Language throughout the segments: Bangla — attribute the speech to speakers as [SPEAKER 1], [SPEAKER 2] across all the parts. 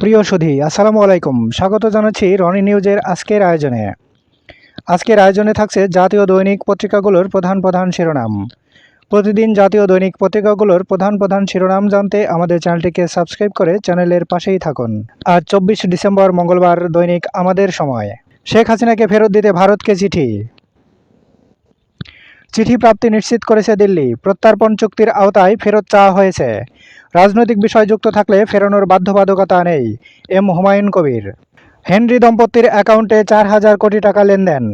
[SPEAKER 1] প্রিয় সুধী, আসসালামু আলাইকুম। স্বাগত জানাচ্ছি রনি নিউজের আজকের আয়োজনে। আজকের আয়োজনে থাকছে জাতীয় দৈনিক পত্রিকাগুলোর প্রধান প্রধান শিরোনাম। প্রতিদিন জাতীয় দৈনিক পত্রিকাগুলোর প্রধান প্রধান শিরোনাম জানতে আমাদের চ্যানেলটিকে সাবস্ক্রাইব করে চ্যানেলের পাশেই থাকুন। আজ চব্বিশ ডিসেম্বর মঙ্গলবার দৈনিক আমাদের সময়। শেখ হাসিনাকে ফেরত দিতে ভারতকে চিঠি। চিঠি প্রাপ্তি নিশ্চিত করেছে দিল্লি। প্রত্যার্পণ চুক্তির আওতায় ফেরত চাওয়া হয়েছে। রাজনৈতিক বিষয় যুক্ত থাকলে ফেরানোর বাধ্যবাধকতা নেই, এম হুমায়ুন কবির। হেনরি দম্পতির অ্যাকাউন্টে চার হাজার কোটি টাকা লেনদেন।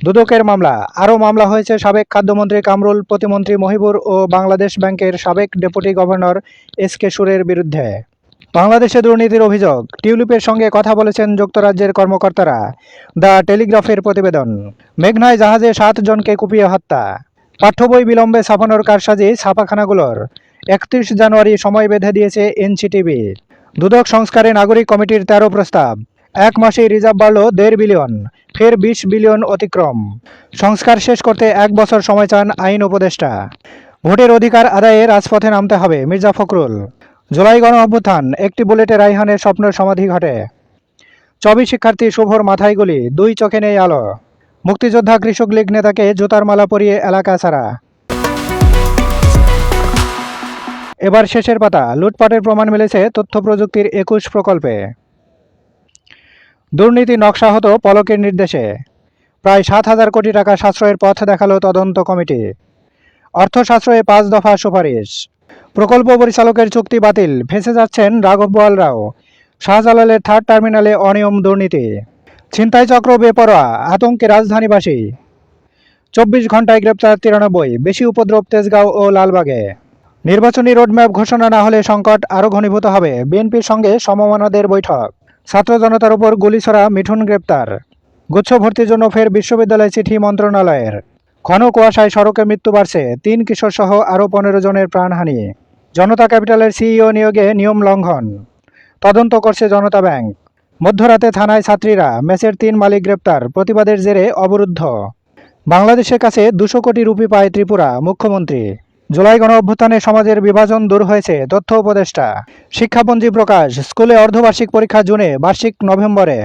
[SPEAKER 1] দুদকের মামলা, আরও মামলা হয়েছে সাবেক খাদ্যমন্ত্রী কামরুল, প্রতিমন্ত্রী মহিবুর ও বাংলাদেশ ব্যাংকের সাবেক ডেপুটি গভর্নর এস কে সুরের বিরুদ্ধে। বাংলাদেশে দুর্নীতির অভিযোগ, টিউলিপের সঙ্গে কথা বলেছেন যুক্তরাজ্যের কর্মকর্তারা। দ্য টেলিগ্রাফের প্রতিবেদন, মেঘনায় জাহাজে সাত জনকে কুপিয়ে হত্যা। পাঠ্য বই বিলম্বে ছাপানোর কারসাজি ছাপাখানাগুলোর। একত্রিশ জানুয়ারি সময় বেঁধে দিয়েছে এনসিটিভি। দুদক সংস্কারে নাগরিক কমিটির তেরো প্রস্তাব। এক মাসেই রিজার্ভ বাড়ল দেড় বিলিয়ন, ফের বিশ বিলিয়ন অতিক্রম। সংস্কার শেষ করতে এক বছর সময় চান আইন উপদেষ্টা। ভোটের অধিকার আদায়ে রাজপথে নামতে হবে মির্জা ফখরুল। জুলাই গণ অভ্যুত্থান, একটি বুলেটে রাইহানের স্বপ্নের সমাধি ঘটে। চবি শিক্ষার্থী শুভর মাথায় গুলি, দুই চোখে নেই আলো। মুক্তিযোদ্ধা কৃষক লীগ নেতাকে জুতার মালা পরিয়ে এলাকা ছাড়া। এবার শেষের পাতা। লুটপাটের প্রমাণ মিলেছে তথ্য প্রযুক্তির একুশ প্রকল্পে। দুর্নীতি নকশা হতো পলকের নির্দেশে। প্রায় সাত হাজার কোটি টাকা সাশ্রয়ের পথ দেখাল তদন্ত কমিটি। অর্থ সাশ্রয়ে পাঁচ দফা সুপারিশ। প্রকল্প পরিচালকের চুক্তি বাতিল। ফেঁসে যাচ্ছেন রাঘব বোয়াল রাও। শাহজালালের থার্ড টার্মিনালে অনিয়ম দুর্নীতি। ছিনতাই চক্র বেপরোয়া। আতঙ্কে রাজধানীবাসী। চব্বিশ ঘন্টায় গ্রেপ্তার তিরানব্বই। বেশি উপদ্রব তেজগাঁও ও লালবাগে। নির্বাচনী রোডম্যাপ ঘোষণা না হলে সংকট আরও ঘনীভূত হবে। বিএনপির সঙ্গে সমমনাদের বৈঠক। ছাত্র জনতার উপর গুলি ছড়া মিঠুন গ্রেপ্তার। গুচ্ছ ভর্তির জন্য ফের বিশ্ববিদ্যালয় চিঠি মন্ত্রণালয়ের। ঘন কুয়াশায় সড়কে মৃত্যু বাড়ছে। তিন কিশোর সহ আরও পনেরো জনের প্রাণহানি। জনতা ক্যাপিটালের সিইও নিয়োগে নিয়ম লঙ্ঘন। তদন্ত করছে জনতা ব্যাংক। মধ্যরাতে থানায় ছাত্রীরা ম্যাচের তিন মালিক গ্রেপ্তার, প্রতিবাদের জেরে অবরুদ্ধ। বাংলাদেশের কাছে দুশো কোটি রুপি পায় ত্রিপুরা, মুখ্যমন্ত্রী। জুলাই গণ অভ্যুত্থানে সমাজের বিভাজন দূর হয়েছে, তথ্য উপদেষ্টা। শিক্ষাপঞ্জি প্রকাশ, স্কুলে অর্ধবার্ষিক পরীক্ষা জুনে, বার্ষিক নভেম্বরে।